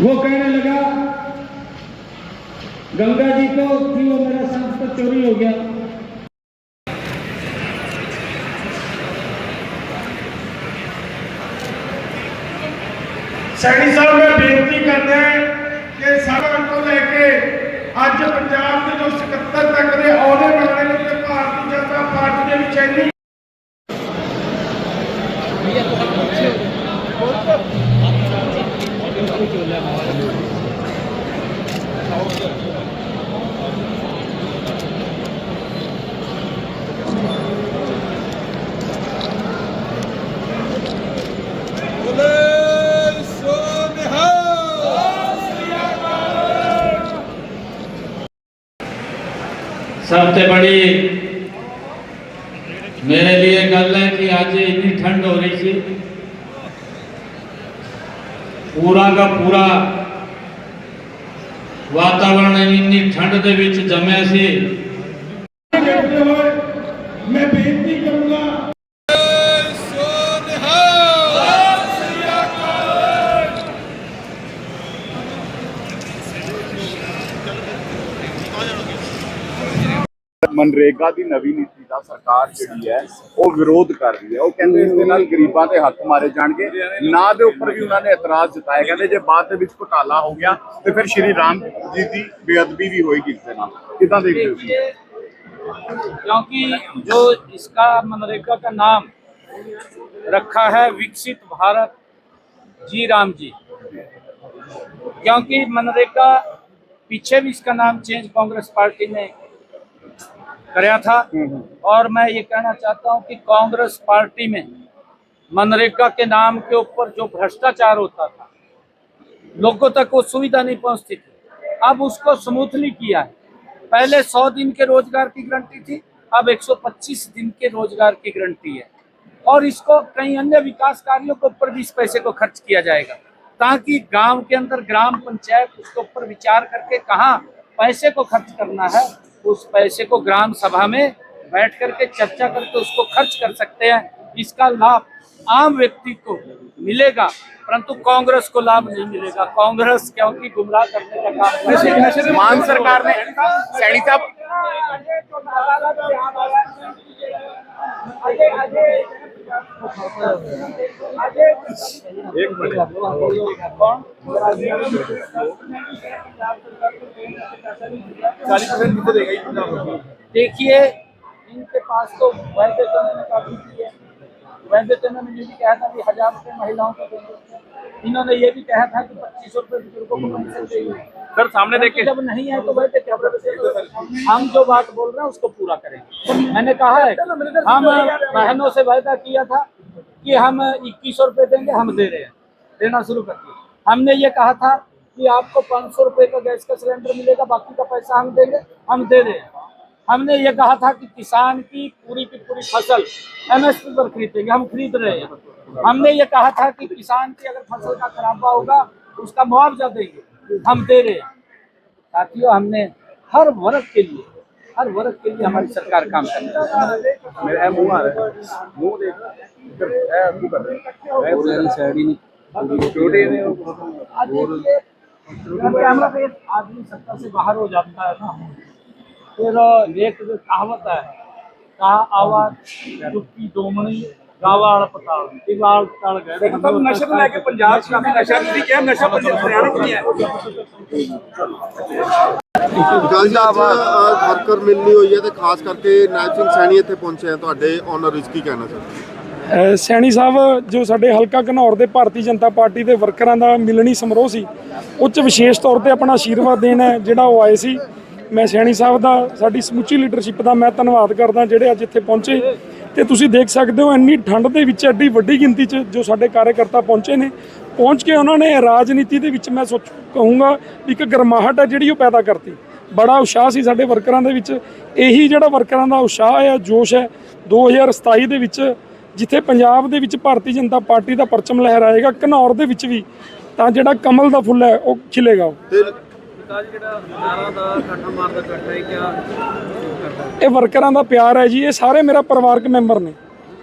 वो कहने लगा, गंगा जी को थी वो मेरा सांस संस्कृत तो चोरी हो गया। सैनी साहब, मैं बेनती करते हैं कि सारा को लेके अज पंजाब के जो सकत्तर तक के आने मिलने भारतीय जनता पार्टी के चैनी सबसे बड़ी मेरे लिए गल है कि आज इतनी ठंड हो रही थी पूरा का पूरा ਵਾਤਾਵਰਣ ਇੰਨੀ ਠੰਡ ਦੇ ਵਿੱਚ ਜੰਮਿਆ ਸੀ ਮਨਰੇਗਾ ਦੀ ਨਵੀਂ ਨੀਤੀ ਦਾ ਸਰਕਾਰ ਜਿਹੜੀ ਹੈ ਉਹ ਵਿਰੋਧ ਕਰ ਰਹੀ ਹੈ ਉਹ ਕਹਿੰਦੇ ਇਸ ਦੇ ਨਾਲ ਗਰੀਬਾਂ ਦੇ ਹੱਕ ਮਾਰੇ ਜਾਣਗੇ ਨਾ ਦੇ ਉੱਪਰ ਵੀ ਉਹਨਾਂ ਨੇ ਇਤਰਾਜ਼ ਜਤਾਇਆ ਕਹਿੰਦੇ ਜੇ ਬਾਅਦ ਦੇ ਵਿੱਚ ਘੁਟਾਲਾ ਹੋ ਗਿਆ ਤੇ ਫਿਰ ਸ਼੍ਰੀ ਰਾਮ ਜੀ ਦੀ ਬੇਅਦਬੀ ਵੀ ਹੋਏਗੀ ਇਸ ਦੇ ਨਾਲ ਕਿਦਾਂ ਦੇਖਦੇ ਹੋ ਤੁਸੀਂ? देखिए क्योंकि जो इसका मनरेगा का नाम रखा है विकसित भारत जी राम जी क्योंकि मनरेगा पीछे भी इसका नाम चेंज कांग्रेस पार्टी ने कराया था। और मैं ये कहना चाहता हूँ कि कांग्रेस पार्टी में मनरेगा के नाम के ऊपर जो भ्रष्टाचार होता था लोगों तक वो सुविधा नहीं पहुँचती थी। अब उसको स्मूथली किया है। पहले 100 दिन के रोज़गार की गारंटी थी अब 125 दिन के रोज़गार की गारंटी है। और इसको कई अन्य विकास कार्यों के ऊपर भी इस पैसे को खर्च किया जाएगा ताकि गाँव के अंदर ग्राम पंचायत उसके ऊपर विचार करके कहाँ पैसे को खर्च करना है उस पैसे को ग्राम सभा में बैठ करके चर्चा करके उसको खर्च कर सकते हैं इसका लाभ आम व्यक्ति को मिलेगा परंतु कांग्रेस को लाभ नहीं मिलेगा कांग्रेस क्योंकि गुमराह करने का काम कर रही है। एक देखिए इनके पास तो वैसे तो मैंने काफ़ी है। वैसे तो इन्होंने ये भी कहा था कि हज़ार रुपये महिलाओं को देंगे। इन्होंने ये भी कहा था कि पच्चीस सौ रुपये बुज़ुर्गों को पेंशन देंगे। सर सामने देख के जब नहीं है तो वैसे क्या हम जो बात बोल रहे हैं उसको पूरा करेंगे। मैंने कहा है हम बहनों से वायदा किया था कि हम इक्कीस सौ रुपये देंगे हम दे रहे हैं। देना शुरू कर दिए हमने ये कहा था कि आपको पाँच सौ रुपये का गैस का सिलेंडर मिलेगा बाकी का पैसा हम देंगे हम दे रहे हैं। हमने ये कहा था कि किसान की पूरी की पूरी फ़सल एमएसपी पर खरीदेंगे हम खरीद रहे हैं। हमने ये कहा था कि किसान की अगर फ़सल का खराबा होगा उसका मुआवजा देंगे हम दे रहे हैं। साथियों हमने हर वर्ग के लिए हर वर्ग के लिए हमारी सरकार काम कर रही है। आदमी सत्ता से बाहर हो जाता है ना। फिर एक जो कहावत है कहा आवाज चुप्पी दोमनी गावाल पताल दिवाल तल गए ਦੇਖੋ ਸਭ ਨਸ਼ੇ ਨੂੰ ਲੈ ਕੇ ਪੰਜਾਬ 'ਚ ਕਾਫੀ ਨਸ਼ਾ ਤੁਸੀਂ ਕਿਹਾ ਨਸ਼ਾ ਪੰਜਾਬ ਹਰਿਆਣਾ 'ਚ ਨਹੀਂ ਹੈ ਗੱਲ ਸਾਹਿਬ ਵਰਕਰ ਮਿਲਣੀ ਹੋਈ ਹੈ ਤੇ ਖਾਸ ਕਰਕੇ ਨਾਇਬ ਸਿੰਘ ਸੈਣੀ ਇੱਥੇ ਪਹੁੰਚੇ ਆ ਤੁਹਾਡੇ ਆਨਰ ਵਿੱਚ ਕੀ ਕਹਿਣਾ ਚਾਹੁੰਦੇ ਅ, ਸੈਣੀ ਸਾਹਿਬ ਜੋ ਸਾਡੇ ਹਲਕਾ ਘਨੌਰ ਦੇ ਭਾਰਤੀ ਜਨਤਾ ਪਾਰਟੀ ਦੇ ਵਰਕਰਾਂ ਦਾ ਮਿਲਣੀ ਸਮਾਰੋਹ ਸੀ ਉਹ 'ਚ ਵਿਸ਼ੇਸ਼ ਤੌਰ ਤੇ ਆਪਣਾ ਆਸ਼ੀਰਵਾਦ ਦੇਣ ਹੈ ਜਿਹੜਾ ਉਹ ਆਏ ਸੀ ਮੈਂ ਸਿਆਣੀ ਸਾਹਿਬ ਦਾ, ਸਾਡੀ ਸਮੁੱਚੀ ਲੀਡਰਸ਼ਿਪ ਦਾ ਮੈਂ ਧੰਨਵਾਦ ਕਰਦਾ ਜਿਹੜੇ ਅੱਜ ਇੱਥੇ ਪਹੁੰਚੇ। ਤੇ ਤੁਸੀਂ ਦੇਖ ਸਕਦੇ ਹੋ ਇੰਨੀ ਠੰਡ ਦੇ ਵਿੱਚ, ਐਡੀ ਵੱਡੀ ਗਿਣਤੀ 'ਚ ਜੋ ਸਾਡੇ ਕਾਰਜਕਰਤਾ ਪਹੁੰਚੇ ਨੇ। ਪਹੁੰਚ ਕੇ ਉਹਨਾਂ ਨੇ ਰਾਜਨੀਤੀ ਦੇ ਵਿੱਚ ਮੈਂ ਸੋਚ ਕਹੂੰਗਾ ਇੱਕ ਗਰਮਾਹਟ ਹੈ ਜਿਹੜੀ ਉਹ ਪੈਦਾ ਕਰਤੀ। ਬੜਾ ਉਤਸ਼ਾਹ ਸੀ ਸਾਡੇ ਵਰਕਰਾਂ ਦੇ ਵਿੱਚ। ਇਹੀ ਜਿਹੜਾ ਵਰਕਰਾਂ ਦਾ ਉਤਸ਼ਾਹ ਹੈ, ਜੋਸ਼ ਹੈ 2027 ਦੇ ਵਿੱਚ ਜਿੱਥੇ ਪੰਜਾਬ ਦੇ ਵਿੱਚ ਭਾਰਤੀ ਜਨਤਾ ਪਾਰਟੀ ਦਾ ਪਰਚਮ ਲਹਿਰਾਏਗਾ, ਘਨੌਰ ਦੇ ਵਿੱਚ ਵੀ, ਤਾਂ ਜਿਹੜਾ ਕਮਲ ਦਾ ਫੁੱਲ ਹੈ, ਉਹ ਖਿਲੇਗਾ ਤੇ ਇਹ ਵਰਕਰਾਂ ਦਾ ਪਿਆਰ ਹੈ ਜੀ, ਇਹ ਸਾਰੇ ਮੇਰਾ ਪਰਿਵਾਰਕ ਮੈਂਬਰ ਨੇ।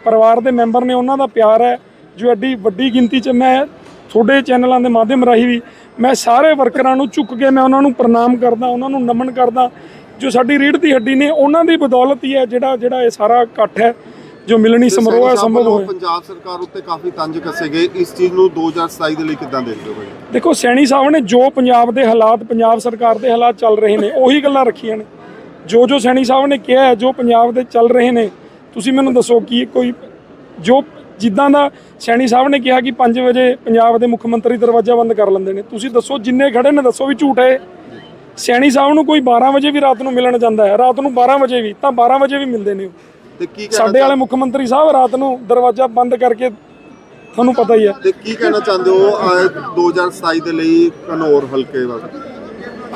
ਪਰਿਵਾਰ ਦੇ ਮੈਂਬਰ ਨੇ, ਉਹਨਾਂ ਦਾ ਪਿਆਰ ਹੈ। ਜੋ ਐਡੀ ਵੱਡੀ ਗਿਣਤੀ 'ਚ ਮੈਂ ਤੁਹਾਡੇ ਚੈਨਲਾਂ ਦੇ ਮਾਧਿਅਮ ਰਾਹੀਂ ਵੀ ਮੈਂ ਸਾਰੇ ਵਰਕਰਾਂ ਨੂੰ ਝੁੱਕ ਕੇ ਮੈਂ ਉਹਨਾਂ ਨੂੰ ਪ੍ਰਣਾਮ ਕਰਦਾ, ਉਹਨਾਂ ਨੂੰ ਨਮਨ ਕਰਦਾ। ਜੋ ਸਾਡੀ ਰੀੜ ਦੀ ਹੱਡੀ ਨੇ, ਉਹਨਾਂ ਦੀ ਬਦੌਲਤ ਹੀ ਹੈ ਜਿਹੜਾ ਜਿਹੜਾ ਇਹ ਸਾਰਾ ਇਕੱਠ ਹੈ। ਜੋ ਮਿਲਣੀ ਸਮਾਰੋਹ ਹੈ ਸੰਭਵ ਹੋਇਆ। ਪੰਜਾਬ ਸਰਕਾਰ ਉੱਤੇ ਕਾਫੀ ਤੰਜ ਕੱਸੇ ਗਏ। ਇਸ ਚੀਜ਼ ਨੂੰ 2027 ਦੇ ਲਈ ਕਿੱਦਾਂ ਦੇਖਦੇ ਹੋ ਦੇਖੋ ਸੈਣੀ ਸਾਹਿਬ ਨੇ ਜੋ ਪੰਜਾਬ ਦੇ ਹਾਲਾਤ ਪੰਜਾਬ ਸਰਕਾਰ ਦੇ ਹਾਲਾਤ ਚੱਲ ਰਹੇ ਨੇ ਉਹੀ ਗੱਲਾਂ ਰੱਖੀਆਂ ਨੇ। ਜੋ ਜੋ ਸੈਣੀ ਸਾਹਿਬ ਨੇ ਕਿਹਾ ਹੈ, ਜੋ ਪੰਜਾਬ ਦੇ ਚੱਲ ਰਹੇ ਨੇ ਤੁਸੀਂ ਮੈਨੂੰ ਦੱਸੋ ਕੀ ਕੋਈ ਜੋ ਜਿੱਦਾਂ ਦਾ ਸੈਣੀ ਸਾਹਿਬ ਨੇ ਕਿਹਾ ਕਿ 5 ਵਜੇ ਪੰਜਾਬ ਦੇ ਮੁੱਖ ਮੰਤਰੀ ਦਰਵਾਜ਼ਾ ਬੰਦ ਕਰ ਲੈਂਦੇ ਨੇ ਤੁਸੀਂ ਦੱਸੋ ਜਿੰਨੇ ਖੜੇ ਨੇ ਦੱਸੋ ਵੀ ਝੂਠ ਹੈ ਸੈਣੀ ਸਾਹਿਬ ਨੂੰ ਕੋਈ 12 ਵਜੇ ਵੀ ਰਾਤ ਨੂੰ ਮਿਲਣ ਜਾਂਦਾ ਹੈ ਰਾਤ ਨੂੰ 12 ਵਜੇ ਵੀ ਤਾਂ 12 ਵਜੇ ਵੀ ਮਿਲਦੇ ਨੇ ਉਹ। ਤੇ ਕੀ ਕਹਿਣਾ ਸਾਡੇ ਵਾਲੇ ਮੁੱਖ ਮੰਤਰੀ ਸਾਹਿਬ ਰਾਤ ਨੂੰ ਦਰਵਾਜ਼ਾ ਬੰਦ ਕਰਕੇ ਤੁਹਾਨੂੰ ਪਤਾ ਹੀ ਹੈ। ਤੇ ਕੀ ਕਹਿਣਾ ਚਾਹੁੰਦੇ ਹੋ ਅਹ, 2027 ਦੇ ਲਈ ਘਨੌਰ ਹਲਕੇ ਵਾਸਤੇ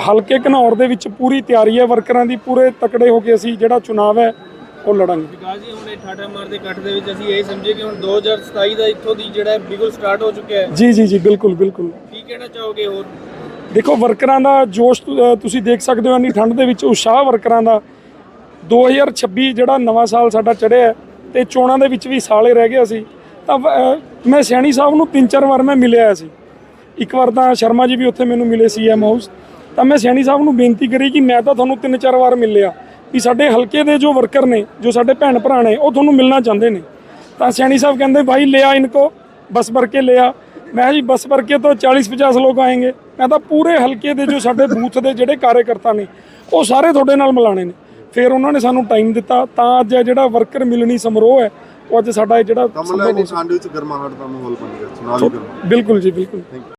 ਹਲਕੇ ਘਨੌਰ ਦੇ ਵਿੱਚ ਪੂਰੀ ਤਿਆਰੀ ਹੈ ਵਰਕਰਾਂ ਦੀ ਪੂਰੇ ਤਕੜੇ ਹੋ ਕੇ ਅਸੀਂ ਜਿਹੜਾ ਚੁਣਾਵ ਹੈ ਉਹ ਲੜਾਂਗੇ। ਵਿਕਾਸ ਜੀ ਹੁਣ ਇਹ ਠਾਠਾ ਮਾਰ ਦੇ ਇਕੱਠ ਦੇ ਵਿੱਚ ਅਸੀਂ ਇਹ ਸਮਝੇ ਕਿ ਹੁਣ 2027 ਦਾ ਇੱਥੋਂ ਦੀ ਜਿਹੜਾ ਹੈ ਬਿਲਕੁਲ ਸਟਾਰਟ ਹੋ ਚੁੱਕਿਆ ਹੈ। ਜੀ ਜੀ ਜੀ ਬਿਲਕੁਲ ਬਿਲਕੁਲ। ਕੀ ਕਹਿਣਾ ਚਾਹੋਗੇ ਹੋਰ? ਦੇਖੋ ਵਰਕਰਾਂ ਦਾ ਜੋਸ਼ ਤੁ- ਤੁਸੀਂ ਦੇਖ ਸਕਦੇ ਹੋ ਇੰਨੀ ਠੰਡ ਦੇ ਵਿੱਚ ਉਤਸ਼ਾਹ ਵਰਕਰਾਂ ਦਾ। 2026 ਜਿਹੜਾ ਨਵਾਂ ਸਾਲ ਸਾਡਾ ਚੜ੍ਹਿਆ ਹੈ ਤੇ ਚੋਣਾਂ ਦੇ ਵਿੱਚ ਵੀ ਸਾਲੇ ਰਹਿ ਗਿਆ ਸੀ ਤਾਂ ਮੈਂ ਸਿਆਣੀ ਸਾਹਿਬ ਨੂੰ ਤਿੰਨ ਚਾਰ ਵਾਰ ਮੈਂ ਮਿਲਿਆ ਸੀ। ਇੱਕ ਵਾਰ ਤਾਂ ਸ਼ਰਮਾ ਜੀ ਵੀ ਉੱਥੇ ਮੈਨੂੰ ਮਿਲੇ ਸੀ ਐਮ ਹਾਊਸ। ਤਾਂ ਮੈਂ ਸਿਆਣੀ ਸਾਹਿਬ ਨੂੰ ਬੇਨਤੀ ਕਰੀ ਕਿ ਮੈਂ ਤਾਂ ਤੁਹਾਨੂੰ ਤਿੰਨ ਚਾਰ ਵਾਰ ਮਿਲਿਆ ਵੀ ਸਾਡੇ ਹਲਕੇ ਦੇ ਜੋ ਵਰਕਰ ਨੇ, ਜੋ ਸਾਡੇ ਭੈਣ ਭਰਾ ਨੇ, ਉਹ ਤੁਹਾਨੂੰ ਮਿਲਣਾ ਚਾਹੁੰਦੇ ਨੇ। ਤਾਂ ਸਿਆਣੀ ਸਾਹਿਬ ਕਹਿੰਦੇ, ਭਾਈ ਲਿਆ ਇਨਕੋ, ਬਸ ਭਰ ਕੇ ਲਿਆ ਮੈਂ ਕਿਹਾ ਜੀ, ਬਸ ਭਰ ਕੇ ਤਾਂ 40 50 ਲੋਕ ਆਏਗੇ। ਮੈਂ ਤਾਂ ਪੂਰੇ ਹਲਕੇ ਦੇ ਜੋ ਸਾਡੇ ਬੂਥ ਦੇ ਜਿਹੜੇ ਕਾਰਜਕਰਤਾ ਨੇ, ਉਹ ਸਾਰੇ ਤੁਹਾਡੇ ਨਾਲ ਮਿਲਾਣੇ ਨੇ। ਫਿਰ ਉਹਨਾਂ ਨੇ ਸਾਨੂੰ ਟਾਈਮ ਦਿੱਤਾ। ਤਾਂ ਅੱਜ ਇਹ ਜਿਹੜਾ ਵਰਕਰ ਮਿਲਣੀ ਸਮਾਰੋਹ ਹੈ ਉਹ ਅੱਜ ਸਾਡਾ ਇਹ ਜਿਹੜਾ ਕਮਲ ਸੰਭਵ ਹੋ ਦੀ ਠੰਡ ਵਿੱਚ ਗਰਮਾਹਟ ਦਾ ਮਾਹੌਲ ਬਣ ਗਿਆ ਗਰਮਾ ਬਿਲਕੁਲ ਜੀ ਬਿਲਕੁਲ।